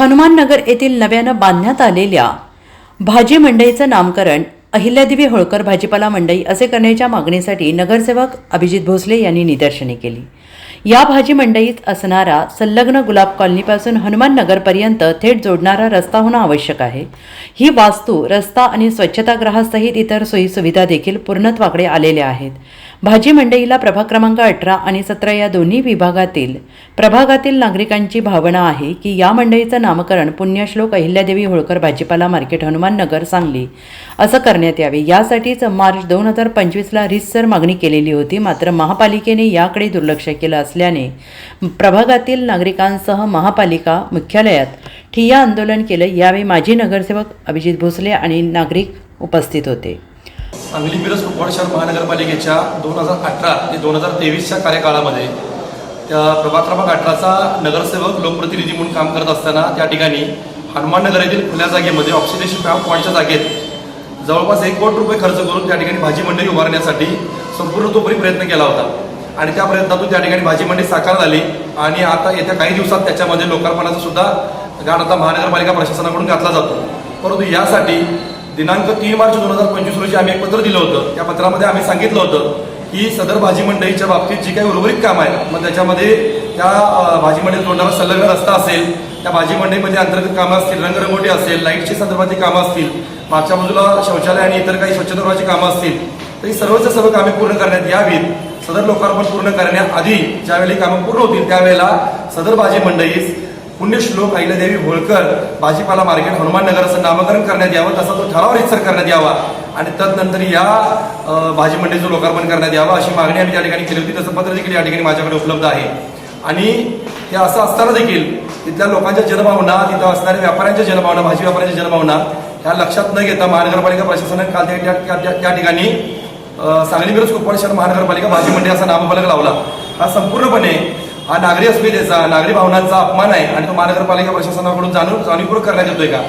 हनुमाननगर येथील नव्यानं बांधण्यात आलेल्या भाजी मंडईचं नामकरण अहिल्यादेवी होळकर भाजीपाला मंडई असे करण्याच्या मागणीसाठी नगरसेवक अभिजित भोसले यांनी निदर्शने केली. या भाजी मंडईत असणारा संलग्न गुलाब कॉलनीपासून हनुमान नगरपर्यंत थेट जोडणारा रस्ता होणं आवश्यक आहे. ही वास्तू रस्ता आणि स्वच्छतागृहासहित इतर सोयीसुविधा देखील पूर्णत्वाकडे आलेल्या आहेत. भाजी मंडईला प्रभाग क्रमांक अठरा आणि सतरा या दोन्ही विभागातील प्रभागातील नागरिकांची भावना आहे की या मंडईचं नामकरण पुण्यश्लोक अहिल्यादेवी होळकर भाजीपाला मार्केट हनुमान नगर सांगली असं करण्यात यावे. यासाठीच मार्च दोन हजार पंचवीसला रिससर मागणी केलेली होती. मात्र महापालिकेने याकडे दुर्लक्ष केलं असल्याने प्रभागातील नागरिकांसह महापालिका मुख्यालयात ठिय्या आंदोलन केलं. यावेळी माजी नगरसेवक अभिजित भोसले आणि नागरिक उपस्थित होते. सांगली मिरज कुपवाड शहर महानगरपालिकेच्या दोन हजार अठरा ते दोन हजार तेवीसच्या कार्यकाळामध्ये त्या प्रभाग क्रमांक अठराचा नगरसेवक लोकप्रतिनिधी म्हणून काम करत असताना त्या ठिकाणी हनुमान नगर येथील खुल्या जागेमध्ये ऑक्सिडेशन पॅम पॉईंटच्या जागेत जवळपास एक कोटी रुपये खर्च करून त्या ठिकाणी भाजी मंडई उभारण्यासाठी संपूर्ण तोपरी प्रयत्न केला होता. आणि त्या प्रयत्नातून त्या ठिकाणी भाजी मंडई साकार झाली आणि आता येत्या काही दिवसात त्याच्यामध्ये लोकार्पणाचा सुद्धा गाण आता महानगरपालिका प्रशासनाकडून घातला जातो. परंतु यासाठी दिनांक तीन मार्च दोन हजार पंचवीस रोजी आम्ही एक पत्र दिलं होतं. त्या पत्रामध्ये आम्ही सांगितलं होतं की सदर भाजी मंडईच्या बाबतीत जी काही उर्वरित काम आहे मग त्याच्यामध्ये त्या भाजी मंडईत जोडणारा संलग्न रस्ता असेल त्या भाजी मंडईमध्ये अंतर्गत कामं असतील रंगरंगोटी असेल लाईटची संदर्भातली कामं असतील मागच्या बाजूला शौचालय आणि इतर काही स्वच्छतागृहाची कामं असतील तर ही सर्वच सर्व कामे पूर्ण करण्यात यावीत. सदर लोकार्पण पूर्ण करण्याआधी ज्यावेळी कामं पूर्ण होतील त्यावेळेला सदर भाजी मंडईस पुण्यश्लोक अहिल्यादेवी होळकर भाजीपाला मार्केट हनुमान नगर असं नामकरण करण्यात यावं तसा तो ठराव रितसर करण्यात यावा. आणि तदनंतर या भाजी मंडईचं लोकार्पण करण्यात यावं अशी मागणी आम्ही त्या ठिकाणी केली होती. तसं पत्र देखील या ठिकाणी माझ्याकडे उपलब्ध आहे. आणि हे असं असताना देखील तिथल्या लोकांच्या जनभावना तिथं असणाऱ्या व्यापाऱ्यांच्या जनभावना भाजी व्यापाऱ्यांच्या जनभावना ह्या लक्षात न घेता महानगरपालिका प्रशासनाने काल त्या- त्या- ठिकाणी सांगली मिरज कुपवाड शहर महानगरपालिका भाजी मंडई असा नामफलक लावला. हा संपूर्णपणे हा नागरी अस्मितेचा नागरी भावनांचा अपमान आहे आणि तो महानगरपालिका प्रशासनाकडून जाणून जाणीवपूर्वक करण्यात येतोय का?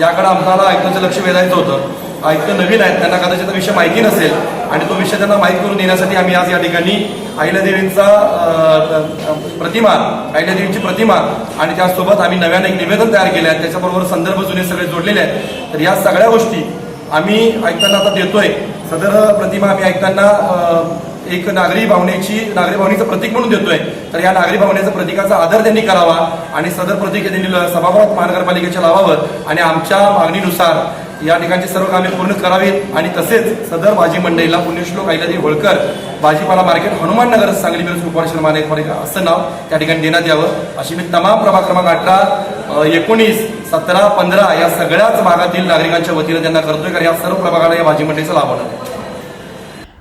याकडे आम्हाला आयुक्तांचं लक्ष वेधायचं होतं. आयुक्त नवीन आहेत त्यांना कदाचित विषय माहिती नसेल. आणि तो विषय त्यांना माहीत करून देण्यासाठी आम्ही आज या ठिकाणी अहिल्यादेवींचा देवींचा अ, प्रतिमा अहिल्यादेवींची प्रतिमा आणि त्यासोबत आम्ही नव्याने एक निवेदन तयार केलं आहे. त्याच्याबरोबर संदर्भ जुने सगळे जोडलेले आहेत. तर या सगळ्या गोष्टी आम्ही आयुक्तांना आता देतोय. सदर प्रतिमा आम्ही ऐकताना एक नागरी भावनेची नागरी भावनेचं प्रतीक म्हणून देतोय. तर या नागरी भावनेचा प्रतीकाचा आदर त्यांनी करावा आणि सदर प्रतीक त्यांनी सभागृहात महानगरपालिकेच्या लावावं आणि आमच्या मागणीनुसार या ठिकाणची सर्व कामे पूर्ण करावीत आणि तसेच सदर भाजी मंडईला पुण्यश्लोक अहिल्यादेवी होळकर भाजीपाला मार्केट हनुमान नगर सांगली मिरज कुपवाड महानगरपालिका असं नाव त्या ठिकाणी देण्यात यावं. अशी मी तमाम प्रभाग क्रमांक अठरा एकोणीस सतरा पंधरा या सगळ्याच भागातील नागरिकांच्या वतीनं त्यांना करतोय कारण या सर्व प्रभागाला या भाजी मंडईचा लाभ होणार आहे.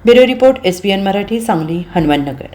Bureau report S P N Marathi Sangli Hanumannagar.